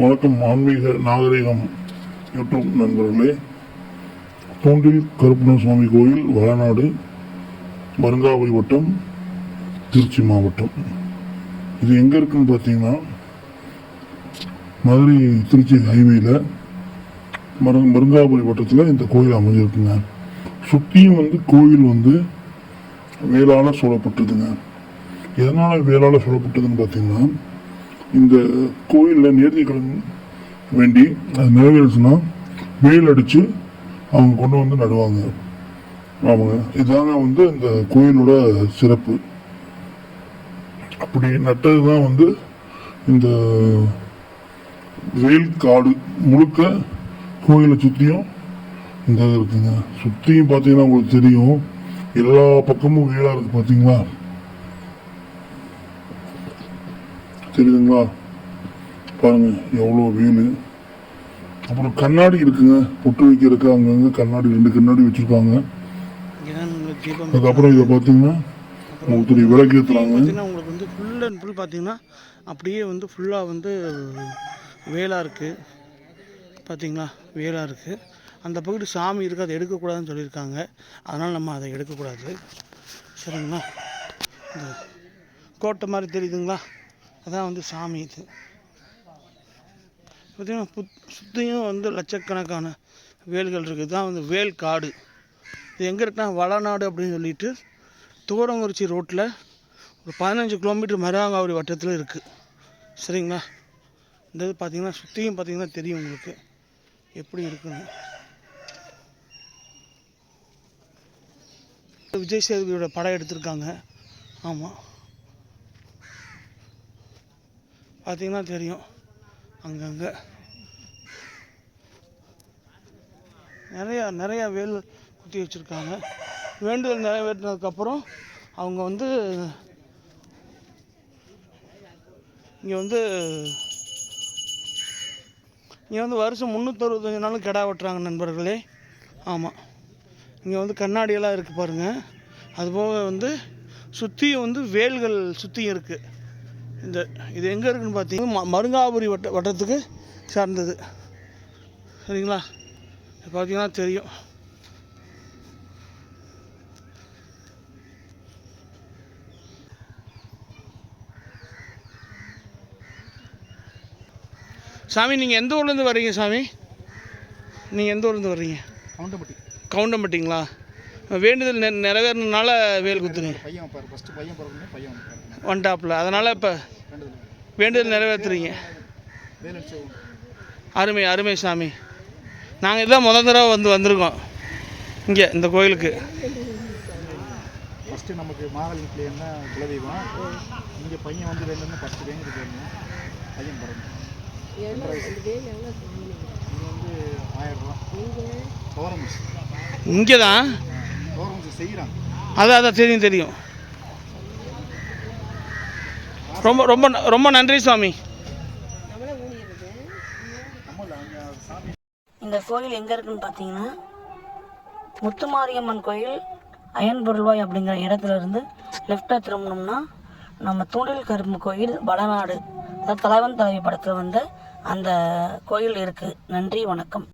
வணக்கம் ஆன்மீக நாகரிகம் யூடியூப் நண்பர்களே. தூண்டில் கருப்பண சுவாமி கோயில் வளநாடு வருங்காவை வட்டம் திருச்சி மாவட்டம். இது எங்கே இருக்குன்னு பார்த்தீங்கன்னா மதுரை திருச்சி ஹைவேல மரு மருங்காபுரி வட்டத்தில் இந்த கோயில் அமைஞ்சிருக்குங்க. சுற்றியும் வந்து கோயில் வந்து வேளால் சூழப்பட்டதுங்க எதனால் வேளால் சூழப்பட்டதுன்னு பார்த்தீங்கன்னா இந்த கோயிலில் நேர்த்திக்கடன் வேண்டி அது நிறைவேறுச்சுன்னா வெயில் அடித்து அவங்க கொண்டு வந்து நடுவாங்க. ஆமாங்க. இதாங்க வந்து இந்த கோயிலோட சிறப்பு. அப்படி நட்டது தான் வந்து இந்த வெயில் காடு முழுக்க கோயிலை சுற்றியும் இந்த இருக்குங்க. சுற்றியும் பார்த்தீங்கன்னா உங்களுக்கு தெரியும். எல்லா பக்கமும் வெயிலாக இருக்குது பார்த்தீங்களா? தெரியுதுங்களா? பாருங்க எவ்வளோ வேலு அப்புறம் கண்ணாடி இருக்குங்க பொட்டு வைக்கிறதுக்கு அங்கங்க கண்ணாடி ரெண்டு கண்ணாடி வச்சிருக்காங்க. அதுக்கப்புறம் இதை பார்த்தீங்கன்னா தெரியும் விளக்கு ஏற்றுறாங்க உங்களுக்கு வந்து ஃபுல் அண்ட் ஃபுல் பார்த்தீங்கன்னா அப்படியே வந்து ஃபுல்லாக வந்து வேலாக இருக்குது பார்த்தீங்களா? வேலாக இருக்குது அந்த பகுதி சாமி இருக்குது அதை எடுக்கக்கூடாதுன்னு சொல்லியிருக்காங்க. அதனால் நம்ம அதை எடுக்கக்கூடாது. சரிங்களா? இந்த கோட்டை மாதிரி தெரியுதுங்களா? அதான் வந்து சாமி இது. பார்த்தீங்கன்னா புத் சுற்றியும் வந்து லட்சக்கணக்கான வேல்கள் இருக்குது தான் வந்து வேல் காடு. இது எங்கே இருக்குன்னா வளநாடு அப்படின்னு சொல்லிட்டு தூரங்குறிச்சி ரோட்டில் ஒரு பதினஞ்சு கிலோமீட்டர் மருதாங்காவடி வட்டத்தில் இருக்குது சரிங்களா? இந்த இது பார்த்தீங்கன்னா சுற்றியும் பார்த்தீங்கன்னா தெரியும் உங்களுக்கு எப்படி இருக்குன்னு. விஜய் சேதுபதியோட படம் எடுத்திருக்காங்க. ஆமாம் பார்த்தீங்கன்னா தெரியும். அங்கங்கே. நிறையா நிறையா வேல் குத்தி வச்சுருக்காங்க. வேண்டுதல் நிறைவேற்றினதுக்கப்புறம் அவங்க வந்து இங்கே வந்து இங்கே வந்து வருஷம் முந்நூற்றறுபத்தஞ்சு நாளும் கிடா வெட்டுறாங்க நண்பர்களே. ஆமாம் இங்கே வந்து கண்ணாடியெல்லாம் இருக்குது பாருங்கள் அதுபோக வந்து சுற்றியும் வந்து வேல்கள் சுற்றியும் இருக்குது இந்த இது எங்கே இருக்குன்னு பார்த்தீங்கன்னா மருங்காபுரி வட்ட வட்டத்துக்கு சார்ந்தது. சரிங்களா? பார்த்தீங்கன்னா தெரியும். சாமி நீங்கள் எந்த ஊர்லேருந்து வர்றீங்க சாமி? நீங்கள் எந்த ஊர்லேருந்து வர்றீங்க? கவுண்டப்பட்டி கவுண்டம்பட்டிங்களா? வேண்டுதல் நெ நிறைவேறினால வேல் குத்துறீங்க பையன் ஃபஸ்ட்டு பையன் பையன் பிறக்கணும் வந்துட்டாப்புல அதனால் இப்போ வேண்டுதல் நிறைவேற்றுறீங்க. அருமை அருமை சாமி. நாங்கள் இதான் முத தடவை வந்து வந்திருக்கோம். இங்கே இந்த கோயிலுக்கு. ஃபஸ்ட்டு நமக்கு மாகாளிக்கு என்ன குலதெய்வம்? இங்கே பையன் வந்து வேணும்னு ஃபஸ்ட்டு வேங்கிட்டு போயிருந்தோம் பையன் கவர்மெண்ட்ஸ் இங்கே தான் செய்கிறாங்க அதான் அதான் தெரியும் தெரியும். ரொம்ப ரொம்ப ந- ரொம்ப நன்றி சுவாமி. இந்த கோயில் எங்கே இருக்குன்னு பார்த்தீங்கன்னா முத்துமாரியம்மன் கோயில் அயன் பொருள்வாய் அப்படிங்கிற இடத்துல இருந்து லெஃப்டாக திரும்பினோம்னா நம்ம தூண்டில் கரும்பு கோயில் வளநாடு அதாவது தலைவன் தலைவி படத்தில் வந்து அந்த கோயில் இருக்குது நன்றி வணக்கம்.